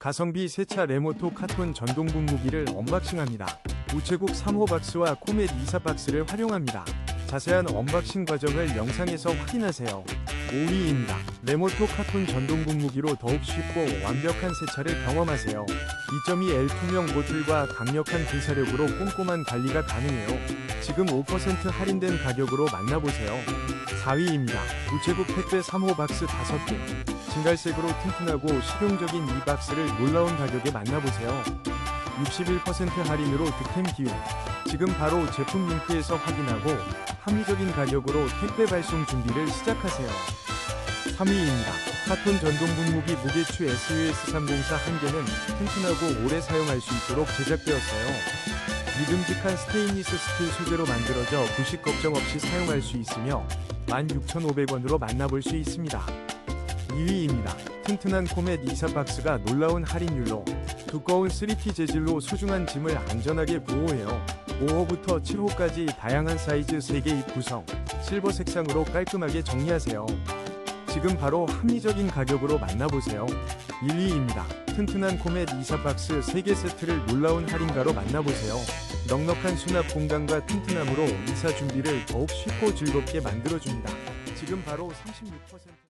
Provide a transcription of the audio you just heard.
가성비 세차 레모토 카톤 전동 분 무기를 언박싱합니다. 우체국 3호 박스와 코멧 2사 박스를 활용합니다. 자세한 언박싱 과정을 영상에서 확인하세요. 5위입니다. 레모토 카톤 전동 분 무기로 더욱 쉽고 완벽한 세차를 경험하세요. 2.2L 투명 보틀과 강력한 분사력으로 꼼꼼한 관리가 가능해요. 지금 5% 할인된 가격으로 만나보세요. 4위입니다. 우체국 택배 3호 박스 5개. 진갈색으로 튼튼하고 실용적인 이 박스를 놀라운 가격에 만나보세요. 61% 할인으로 득템 기회. 지금 바로 제품 링크에서 확인하고 합리적인 가격으로 택배 발송 준비를 시작하세요. 3위입니다. 카톤 전동 분무기 무게추 SUS304 한 개는 튼튼하고 오래 사용할 수 있도록 제작되었어요. 믿음직한 스테인리스 스틸 소재로 만들어져 부식 걱정 없이 사용할 수 있으며 16,500원으로 만나볼 수 있습니다. 2위입니다. 튼튼한 코멧 2사 박스가 놀라운 할인율로 두꺼운 3T 재질로 소중한 짐을 안전하게 보호해요. 5호부터 7호까지 다양한 사이즈 3개 입 구성, 실버 색상으로 깔끔하게 정리하세요. 지금 바로 합리적인 가격으로 만나보세요. 1위입니다. 튼튼한 코멧 2사 박스 3개 세트를 놀라운 할인가로 만나보세요. 넉넉한 수납 공간과 튼튼함으로 이사 준비를 더욱 쉽고 즐겁게 만들어줍니다. 지금 바로 36%